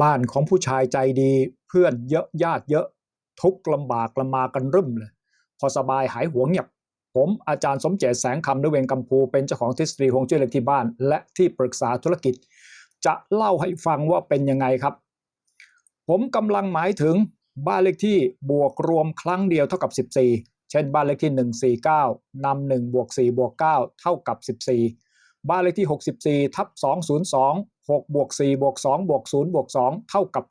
บ้านของผู้ชายใจดีเพื่อนเยอะญาติเยอะ ทุกลำบากละมากันรึมเลย พอสบายหายหัวเงียบ ผมอาจารย์สมเจตแสงคำด้วยเวงกัมพูเป็นเจ้าของทฤษฎีฮวงจุ้ยเลขที่บ้าน และที่ปรึกษาธุรกิจ จะเล่าให้ฟังว่าเป็นยังไงครับ ผมกำลังหมายถึงบ้านเลขที่บวกรวมครั้งเดียวเท่ากับ 14 เช่นบ้านเลขที่ 149นำ1บวก4บวก9เท่ากับ 14 บ้านเลขที่ 64ทับ202 6บวก4บวก2บวก0บวก2เท่ากับ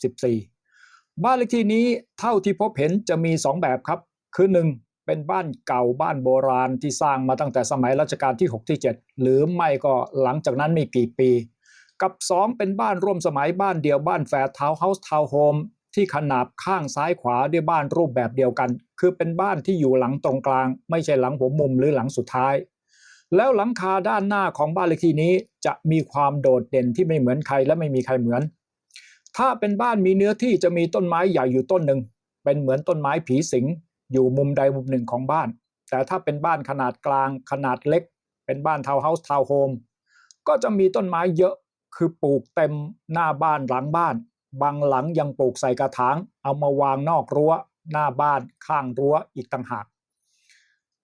14 บ้านเลขที่นี้เท่าที่พบเห็นจะมี 2 แบบครับ คือ 1 เป็นบ้านเก่าบ้านโบราณที่สร้างมาตั้งแต่สมัยรัชกาลที่ 6 ที่ 7 หรือไม่ก็หลังจากนั้นไม่กี่ปี กับ 2 เป็นบ้านร่วมสมัยบ้านเดียวบ้านแฝดทาวน์เฮาส์ทาวน์โฮมที่ขนาบข้างซ้ายขวาด้วยบ้านรูปแบบเดียวกัน คือเป็นบ้านที่อยู่หลังตรงกลาง ไม่ใช่หลังหัวมุมหรือหลังสุดท้าย แล้วหลังคาด้านหน้าของบ้านเลขที่นี้จะมีความโดดเด่นที่ไม่เหมือนใครและไม่มีใครเหมือน ถ้าเป็นบ้านมีเนื้อที่จะมีต้นไม้ใหญ่อยู่ต้นหนึ่ง เป็นเหมือนต้นไม้ผีสิง อยู่มุมใดมุมหนึ่งของบ้าน แต่ถ้าเป็นบ้านขนาดกลางขนาดเล็ก เป็นบ้านทาวน์เฮาส์ทาวน์โฮมก็จะมีต้นไม้เยอะคือปลูกเต็มหน้าบ้านหลังบ้าน บางหลังยังปลูกใส่กระถาง เอามาวางนอกรั้ว หน้าบ้านข้างรั้วอีกต่างหาก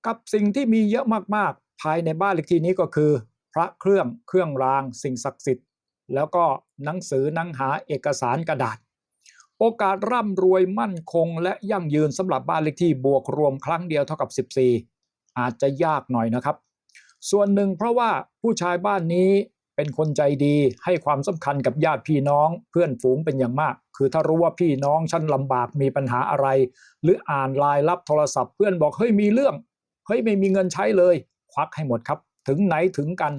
กับสิ่งที่มีเยอะมากๆ ภายในบ้านเลขที่นี้ก็คือ พระเครื่องเครื่องราง สิ่งศักดิ์สิทธิ์ แล้วก็หนังสือหนังหาเอกสารกระดาษ โอกาสร่ำรวยมั่นคง และยั่งยืนสำหรับบ้านเลขที่บวกรวมครั้งเดียวเท่ากับ 14 อาจจะยากหน่อยนะครับ ส่วนหนึ่งเพราะว่าผู้ชายบ้านนี้เป็นคนใจดีให้ความสำคัญกับญาติพี่น้อง เพื่อนฝูงเป็นอย่างมาก คือถ้ารู้ว่าพี่น้องฉันลำบากมีปัญหาอะไร หรืออ่านไลน์รับโทรศัพท์เพื่อนบอกเฮ้ยมีเรื่องเฮ้ยไม่มีเงินใช้เลย ควักให้หมดครับ ถึงไหนถึงกัน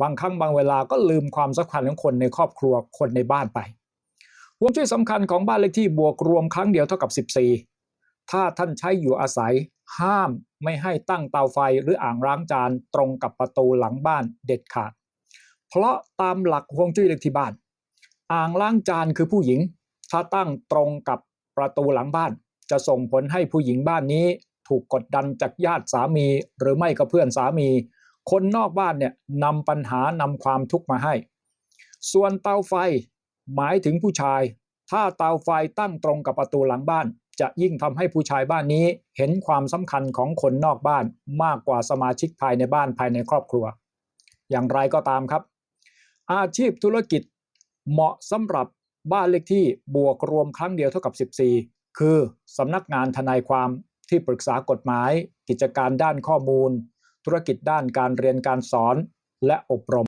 บางครั้งบางเวลาก็ลืมความสำคัญของคนในครอบครัวคนในบ้านไปห่วงจุ้ยสำคัญของบ้านเลขที่บวกรวมครั้งเดียวเท่ากับ 14 ถ้าท่านใช้อยู่อาศัย ห้ามไม่ให้ตั้งเตาไฟหรืออ่างล้างจานตรงกับประตูหลังบ้านเด็ดขาด เพราะตามหลักฮวงจุ้ยเลขที่บ้าน อ่างล้างจานคือผู้หญิง ถ้าตั้งตรงกับประตูหลังบ้าน จะส่งผลให้ผู้หญิงบ้านนี้ ถูกกดดันจากญาติสามี หรือไม่ก็เพื่อนสามี คนนอกบ้านเนี่ยนำปัญหานำความทุกข์มาให้ ส่วนเตาไฟหมายถึงผู้ชาย ถ้าเตาไฟตั้งตรงกับประตูหลังบ้าน จะยิ่งทำให้ผู้ชายบ้านนี้เห็นความสำคัญของคนนอกบ้านมากกว่าสมาชิกภายในบ้านภายในครอบครัว อย่างไรก็ตามครับ อาชีพธุรกิจเหมาะสำหรับบ้านเลขที่บวกรวมครั้งเดียวเท่ากับ 14 คือสำนักงานทนายความ ที่ปรึกษากฎหมาย กิจการด้านข้อมูล ธุรกิจด้านการเรียนการสอน และอบรม